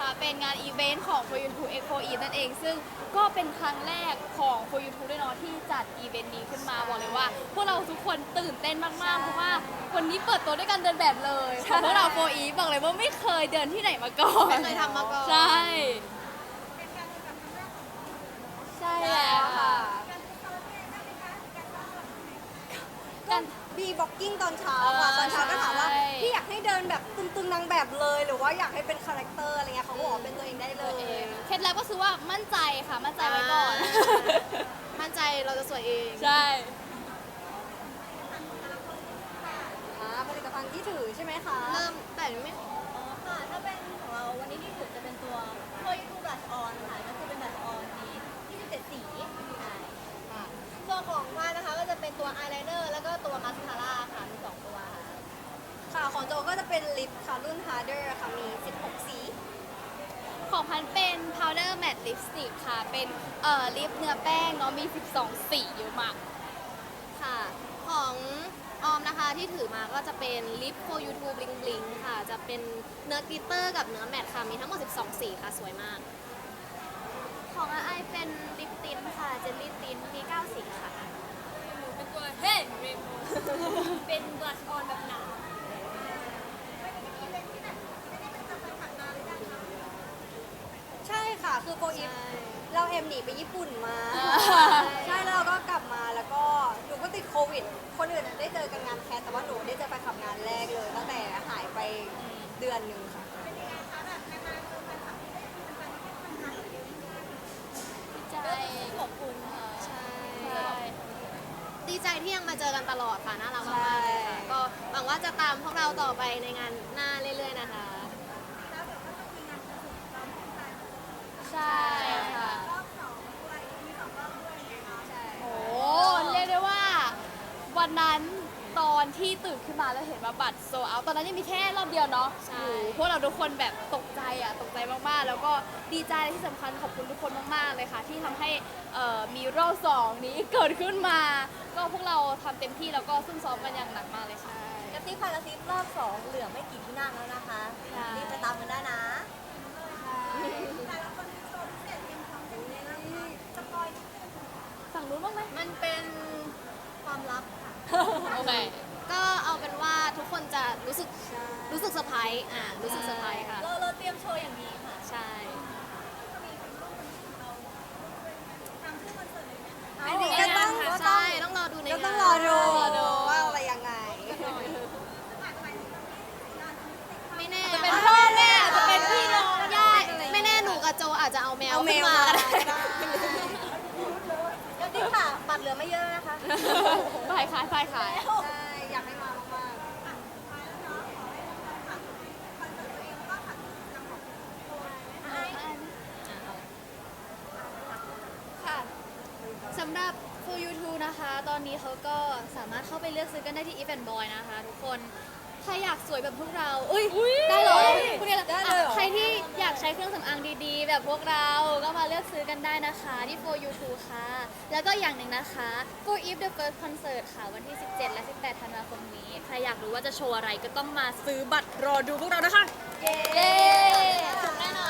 นะคะ เป็นงานอีเวนต์ของ For You To Echo E นั่นเอง ซึ่งก็เป็นครั้งแรกของ For You To ด้วยเนาะที่จัดอีเวนต์นี้ขึ้นมาบอกเลยว่า พวกเราทุกคนตื่นเต้นมากๆ เพราะว่าวันนี้เปิดตัวด้วยการเดินแบบเลยของพวกเรา For E บอกเลยว่าไม่เคยเดินที่ไหนมาก่อน ไม่เคยทำมาก่อนใช่ใช่แล้วค่ะ การบีบ็อกกิ้งตอนเช้าค่ะเออตอนเช้าก็ถามว่าใช่พี่อยากให้เดินแบบตึงๆนางแบบเลย หรือว่าอยากให้เป็นคาแรคเตอร์อะไรเงี้ยเขาก็บอกว่าเป็นตัวเองได้เลตัวยเองเคล็ดลับก็คือว่ามั่นใจค่ะ มั่นใจไว้ก่อน มั่นใจเราจะสวยเอง ใช่อ่าผลิตภัณฑ์ที่ถือใช่ไหมคะ เริ่มแต่ไม่ ของโจก็จะเป็นลิปค่ะรุ่น Harder ค่ะมี 16 สี ของพันเป็น powder matte lipstick ค่ะ เป็นเอ่อลิปเนื้อแป้งเนาะมี 12 สีเยอะมาก ค่ะ ของออมนะคะที่ถือมาก็จะเป็นลิปโฟยูทูบลิงบลิงค่ะ จะเป็นเนื้อกลิตเตอร์กับเนื้อแมตต์ค่ะมีทั้งหมด 12 สีค่ะสวยมาก ของไอเป็นลิปตินค่ะเจลลี่ตินมี 9 สีค่ะ เป็นตัวเฮ้ยเป็นบลัชออนแบบหนา ใช่ ค่ะคือโปรอีฟเราเอ็มหนีไปญี่ปุ่นมา ใช่แล้วเราก็กลับมาแล้วก็หนูก็ติดโควิด คนอื่นน่ะได้เจอกันงานแคสแต่ว่าหนูได้เจอไปขับงานแรกเลย ตั้งแต่หายไปเดือนหนึ่งค่ะใจขอบคุณค่ะใช่ใช่ดีใจที่ยังมาเจอกันตลอดค่ะน่ารักมากๆเลยค่ะใช่ก็หวังว่าจะตามพวกเราต่อไปในงานหน้าเรื่อยๆนะคะ ใช่ค่ะ โอ้เรียกได้ว่า วันนั้นตอนที่ตื่นขึ้นมาแล้วเห็นว่าบัตรโซเอาตอนนั้นยังมีแค่รอบเดียวเนาะใช่ โอ้โหพวกเราทุกคนแบบตกใจอะตกใจมากๆ แล้วก็ดีใจที่สำคัญขอบคุณทุกคนมากๆเลยค่ะ ที่ทำให้เอ่อมีรอบสองนี้เกิดขึ้นมา ก็พวกเราทำเต็มที่แล้วก็ซุ่มซ้อมกันอย่างหนักมากเลยค่ะ กระซิบค่ะกระซิบรอบสองเหลือไม่กี่ที่นั่งแล้วนะคะใช่ รีบไปตามกันได้นะฝั่งนู้นบ้างไหมมันเป็น ความลับค่ะ โอเค ก็เอาเป็นว่าทุกคนจะรู้สึกรู้สึกเซอร์ไพรส์อ่ารู้สึกเซอร์ไพรส์ค่ะ เราเราเตรียมโชว์อย่างดีค่ะ ใช่อันนี้ก็ต้องก็ต้ใช่องต้องรอดูในก็งานต้องรอดูรอดูว่าอะไรยังไง ไม่แน่จะเป็นพ่อแม่จะเป็นพี่น้องญาติไม่แน่หนูกับโจอาจจะเอาแมวเอาแมขึ้นวมามาก็ได้ได้กระซิ บค่ะบัตรเหลือไม่เยอะนะคะ ฝ่ายขายฝ่ายขาย ใช่ อยากให้มามากค่ะสำหรับ For You t o นะคะ ตอนนี้เขาก็สามารถเข้าไปเลือกซื้อกันได้ที่ If and Boy นะคะ ทุกคน ใครอยากสวยแบบพวกเราเอ้ย ได้เหรอพูดได้เหรอได้เลยเหรออะใครที่อยากใช้เครื่องสำอางดีๆ แบบพวกเราก็มาเลือกซื้อกันได้นะคะที่ For You t o ค่ะ แล้วก็อย่างหนึ่งนะคะ For If the First Concert ค่ะ วันที่ 17 และ 18 ธันวาคมนี้ ใครอยากรู้ว่าจะโชว์อะไรก็ต้องมาซื้อบัตรรอดูพวกเรานะคะ เย้แน่นอนค่ะ For You t o เป็นสปอน